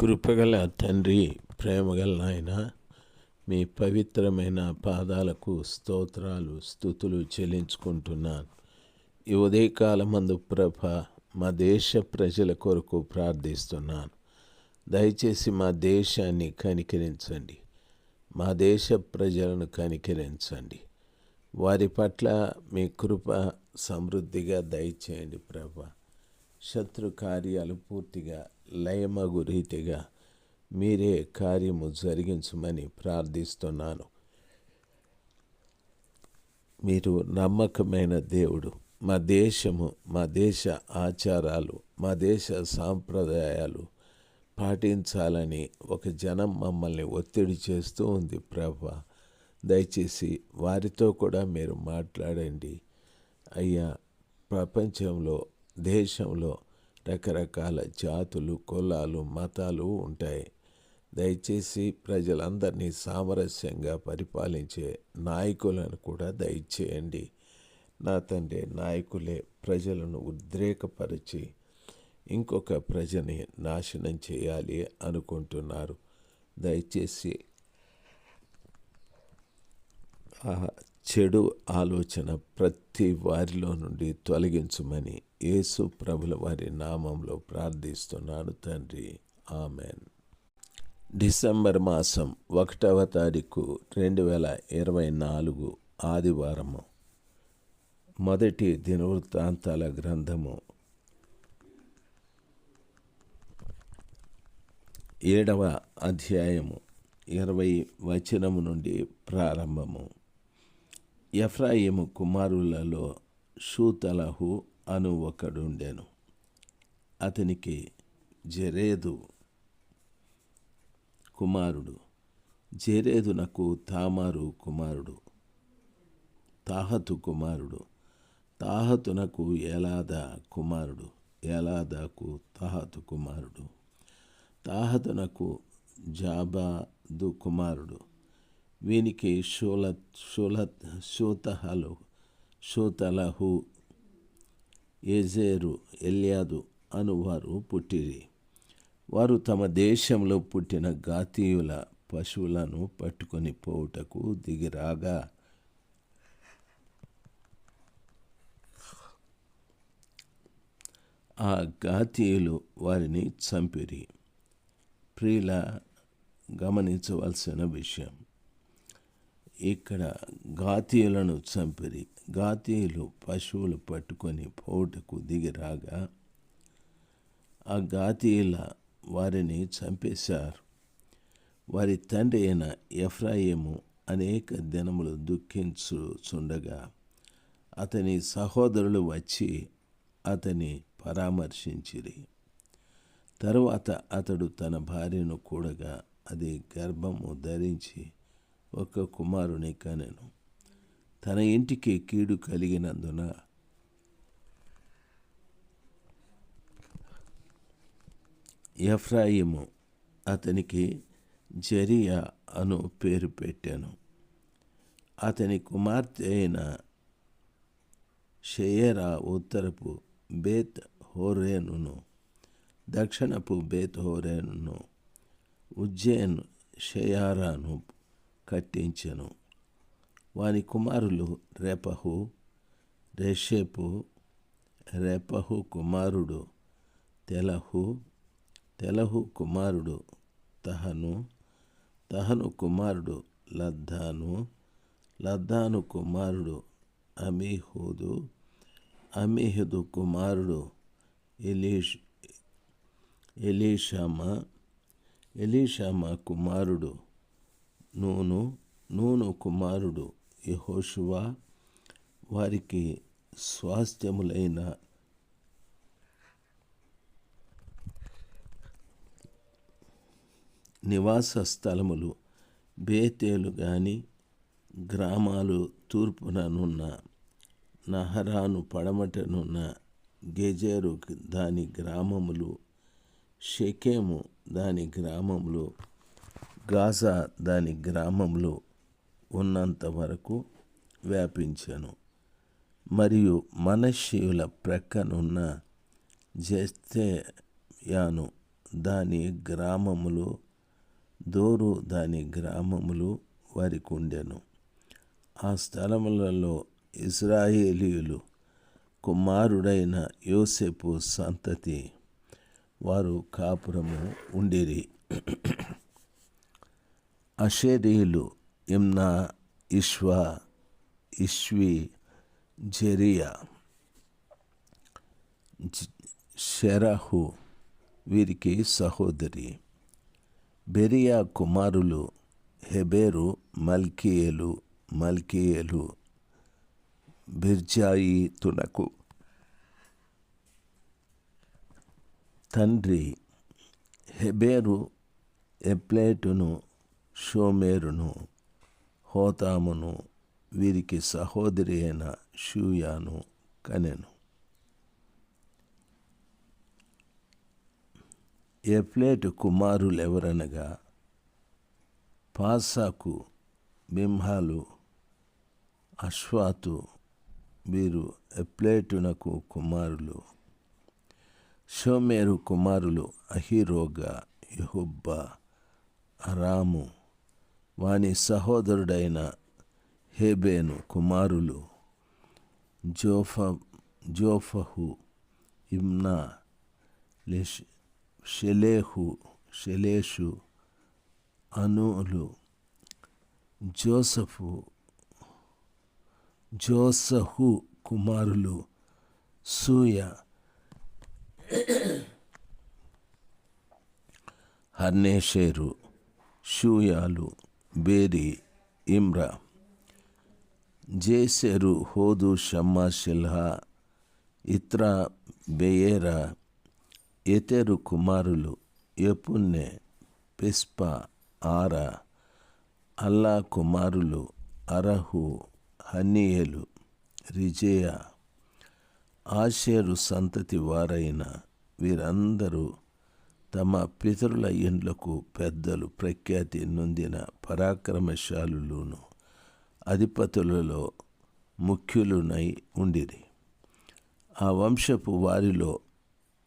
కృపగల తండ్రి ప్రేమగల నాయన మీ పవిత్రమైన పాదాలకు స్తోత్రాలు స్థుతులు చెల్లించుకుంటున్నాను. ఈ ఉదయకాలమందు ప్రభ మా దేశ ప్రజల కొరకు ప్రార్థిస్తున్నాను. దయచేసి మా దేశాన్ని కనికరించండి. మా దేశ ప్రజలను కనికరించండి. వారి పట్ల మీ కృప సమృద్ధిగా దయచేయండి ప్రభ. శత్రు కార్యాలు పూర్తిగా లయమగు రీతిగా మీరే కార్యము జరిగించమని ప్రార్థిస్తున్నాను. మీరు నమ్మకమైన దేవుడు. మా దేశము మా దేశ ఆచారాలు మా దేశ సాంప్రదాయాలు పాటించాలని ఒక జనం మమ్మల్ని ఒత్తిడి చేస్తూ ఉంది ప్రభా. దయచేసి వారితో కూడా మీరు మాట్లాడండి. అయ్యా ప్రపంచంలో దేశంలో రకరకాల జాతులు కులాలు మతాలు ఉంటాయి. దయచేసి ప్రజలందరినీ సామరస్యంగా పరిపాలించే నాయకులను కూడా దయచేయండి. నా తండ్రి నాయకులే ప్రజలను ఉద్రేకపరిచి ఇంకొక ప్రజని నాశనం చేయాలి అనుకుంటున్నారు. దయచేసి చెడు ఆలోచన ప్రతి వారిలో నుండి తొలగించమని యేసు ప్రభుల వారి నామంలో ప్రార్థిస్తున్నాను తండ్రి. ఆమెన్. డిసెంబర్ మాసం ఒకటవ తారీఖు రెండు వేల ఇరవై నాలుగు ఆదివారము. మొదటి దినవృత్తాంతాల గ్రంథము. ఏడవ అధ్యాయము ఇరవై వచనము నుండి ప్రారంభము. ఎఫ్రాయిము కుమారులలో షూతలహు అను ఒకడుండెను. అతనికి జరేదు కుమారుడు. జరేదునకు తామారు కుమారుడు. తాహతు కుమారుడు. తాహతునకు ఏలాద కుమారుడు. ఏలాదకు తాహతు కుమారుడు. తాహతునకు జాబాదు కుమారుడు. వీనికి షూలత్ షూలత్ షూతహలు షూతలహు ఏజేరు ఎల్యాదు అనువారు పుట్టిరి. వారు తమ దేశంలో పుట్టిన గాతీయుల పశువులను పట్టుకొని పోవుటకు దిగిరాగా. ఆ గాతీయులు వారిని చంపిరి. ప్రియుల గమనించవలసిన విషయం. ఇక్కడ గాతీయులను చంపిరి. గాతీయులు పశువులు పట్టుకొని పోటుకు దిగిరాగా ఆ గాతీయుల వారిని చంపేశారు. వారి తండ్రి అయిన ఎఫ్రాయిము అనేక దినములు దుఃఖించుచుండగా అతని సహోదరులు వచ్చి అతని పరామర్శించిరి. తరువాత అతడు తన భార్యను కూడగా అది గర్భము ధరించి ఒక కుమారుని కనెను. తన ఇంటికి కీడు కలిగినందున ఎఫ్రాయిము అతనికి జరియా అను పేరు పెట్టాను. అతని కుమార్తె అయిన షేయరా ఉత్తరపు బేత్ హోరేనును దక్షిణపు బేత్ హోరేనును ఉజ్జయిన్ షయారాను కట్టించెను. వాని కుమారులు రెపహు రేషేపు రెపహు కుమారుడు తెలహు తెలహు కుమారుడు తహను తహను కుమారుడు లద్దాను లద్దాను కుమారుడు అమీహుదు అమీహుదు కుమారుడు ఎలీష్ ఎలీషామా ఎలీషామా కుమారుడు నూను నూను కుమారుడు యహోషువా వారికి స్వాస్థ్యములైన నివాస స్థలములు బేతేలు కానీ గ్రామాలు తూర్పుననున్న నహరాను పడమటనున్న గెజేరు దాని గ్రామములు షెకేము దాని గ్రామములు గాజా దాని గ్రామంలో ఉన్నంత వరకు వ్యాపించాను. మరియు మనషీయుల ప్రక్కనున్న జెస్తేయాను దాని గ్రామములు దోరు దాని గ్రామములు వారికి ఉండెను ఆ స్థలములలో ఇజ్రాయేలీయులు కుమారుడైన యోసేపు సంతతి వారు కాపురము ఉండిరి. అషేరీయులు ఇమ్నా ఇష్వా ఇష్వి జెరియా షెరహు వీరికి సహోదరి. బెరియా కుమారులు హెబేరు మల్కియేలు మల్కియేలు బిర్జాయి తునకు తండ్రి హెబేరు ఎప్లేటును షోమేరును హోతామును వీరికి సహోదరి అయిన షూయాను కనెను. ఎప్లేటు కుమారులెవరనగా పాసాకు బింహాలు అశ్వాతు వీరు ఎప్లేటునకు కుమారులు. షోమేరు కుమారులు అహిరోగా యహుబ్బా అరాము వాని సహోదరుడైన హేబేను కుమారులు జోఫ జోఫహు ఇమ్నా లెష్ షెలేహు షెలేషు అనులు జోసఫు జోసహు కుమారులు సూయ హర్నేషేరు షూయాలు బేరి ఇమ్రా జేసెరు హోదు షమ్మా షిల్హా ఇత్రా బెయేరా ఎతెరు కుమారులు ఎపున్నె పిస్పా ఆరా అల్లా కుమారులు అరహు హనీయేలు రిజేయ ఆషేరు సంతతి వారైన వీరందరూ తమ పితరుల ఇండ్లకు పెద్దలు ప్రఖ్యాతి నొందిన పరాక్రమశాలులను అధిపతులలో ముఖ్యులునై ఉండిరి. ఆ వంశపు వారిలో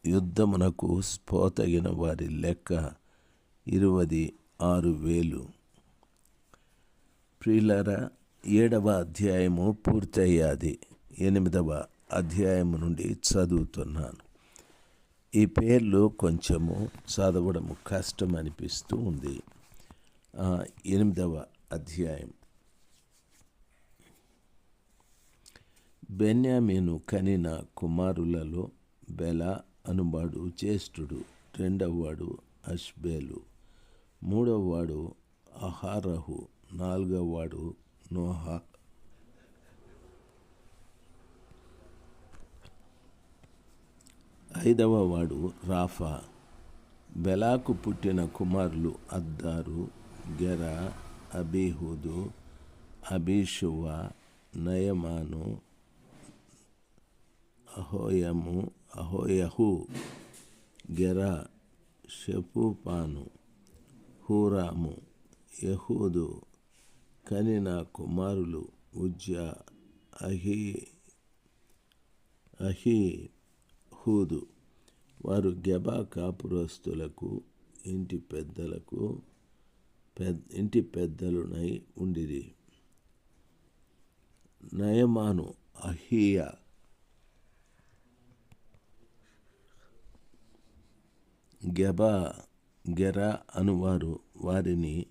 యుద్ధమునకు స్పోతగిన వారి లెక్క ఇరువది ఆరు వేలు. ప్రియులరా ఏడవ అధ్యాయము పూర్తయ్యాది. ఎనిమిదవ అధ్యాయము నుండి చదువుతున్నాను. ఈ పేర్లు కొంచెము చదవడం కష్టం అనిపిస్తూ ఉంది ఎనిమిదవ అధ్యాయం. బెన్యామీను కనిన కుమారులలో బెల అనువాడు జ్యేష్ఠుడు రెండవవాడు అష్బేలు మూడవవాడు అహారహు నాలుగవవాడు నోహా ఐదవ వాడు రాఫా బెలాకు పుట్టిన కుమారులు అద్దారు గెర అబీహుదు అబీషువ నయమాను అహోయము అహోయహు గెర షెఫూపాను హూరాము యహూదు కనిన కుమారులు ఉజ్జా అహి అహీ హూదు వారు గెబా కాపురస్తులకు ఇంటి పెద్దలకు పెద్ద ఇంటి పెద్దలునై ఉండిరి. నయమాను అహియా గెబా గెరా అనువారు వారిని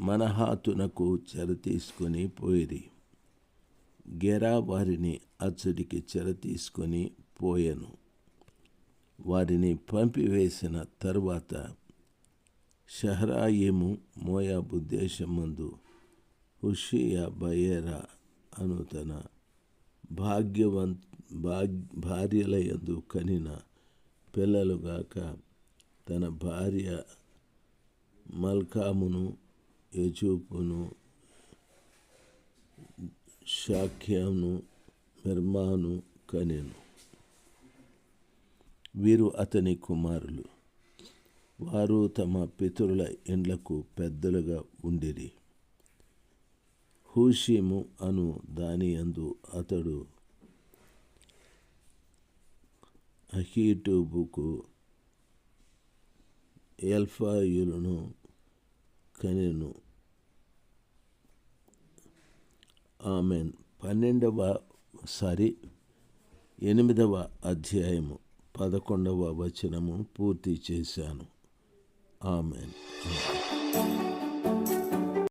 మనహాతునకు చెర తీసుకొని పోయిరి. గెరా వారిని అచ్చడికి చెర తీసుకొని పోయెను. వారిని పంపివేసిన తరువాత షహరాయిము మోయాబు దేశమందు హుషియా బయేరా అను తన భాగ్యవంత్ భాగ్ భార్యల యందు కనిన పిల్లలుగాక తన భార్య మల్కామును యజూపును షాఖ్యాను మిర్మాను కనెను. వీరు అతని కుమారులు. వారు తమ పితరుల ఇండ్లకు పెద్దలుగా ఉండిరి. హూషీము అను దాని అందు అతడు అహీటూబుకు ఎల్ఫాయులను కనెను. ఆమెన్. పన్నెండవ సారి ఎనిమిదవ అధ్యాయము. పదకొండవ వచనము పూర్తి చేశాను. ఆమెన్.